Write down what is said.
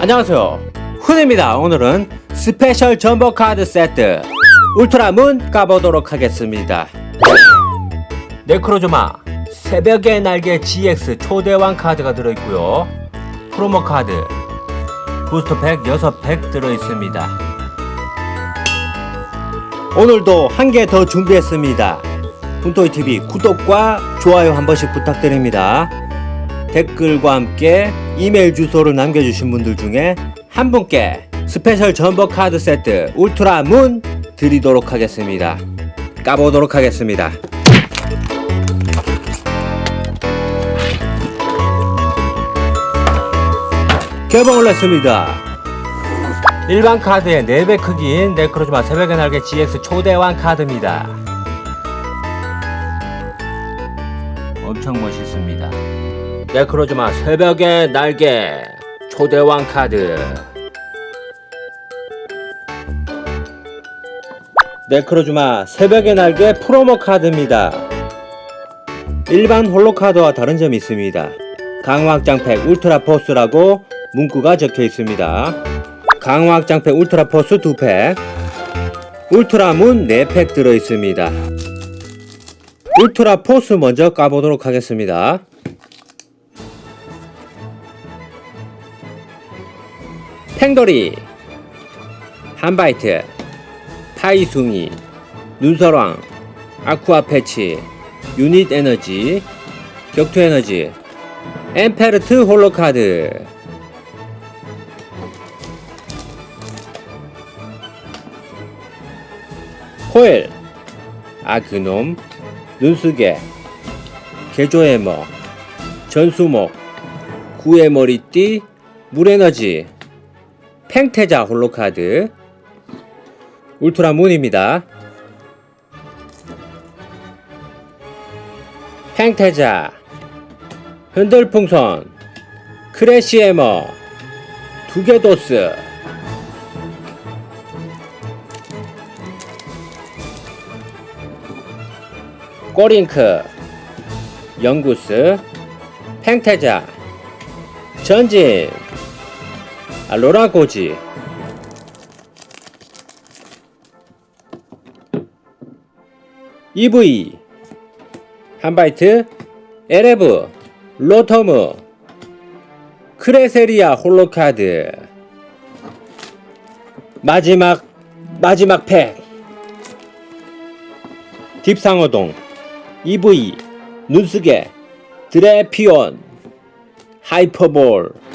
안녕하세요. 훈입니다. 오늘은 스페셜 전복 카드 세트. 울트라문 까보도록 하겠습니다. 네크로조마 새벽의 날개 GX 초대왕 카드가 들어있고요. 프로모 카드 부스터팩 6팩 들어있습니다. 오늘도 한 개 더 준비했습니다. 훈토이TV 구독과 좋아요 한 번씩 부탁드립니다 댓글과 함께 이메일 주소를 남겨주신 분들 중에 한 분께 스페셜 전복 카드 세트 울트라 문 드리도록 하겠습니다. 까보도록 하겠습니다. 개봉을 했습니다. 일반 카드의 4배 크기인 네크로즈마 새벽의 날개 GX 초대왕 카드입니다. 엄청 멋있습니다. 네크로즈마 새벽의 날개 초대왕 카드 네크로즈마 새벽의 날개 프로모 카드입니다. 일반 홀로 카드와 다른 점이 있습니다. 강화 확장팩 울트라 포스라고 문구가 적혀 있습니다. 강화 확장팩 울트라 포스 2팩, 울트라 문 4팩 들어 있습니다. 울트라 포스 먼저 까보도록 하겠습니다. 팽돌이 한바이트 타이숭이 눈설왕 아쿠아 패치 유닛 에너지 격투 에너지 엠페르트 홀로카드. 코엘 아그놈 눈수개 개조해머 전수목 구의 머리띠 물에너지 팽태자 홀로카드. 울트라문입니다. 팽태자. 흔들풍선. 크래시에머. 두개도스. 꼬링크. 영구스. 팽태자. 전진 아, 로라 고지. EV 한바이트. 에레브. 로터무. 크레세리아 홀로카드. 마지막 마지막 팩. 딥상어동. EV 눈스게. 드레피온. 하이퍼볼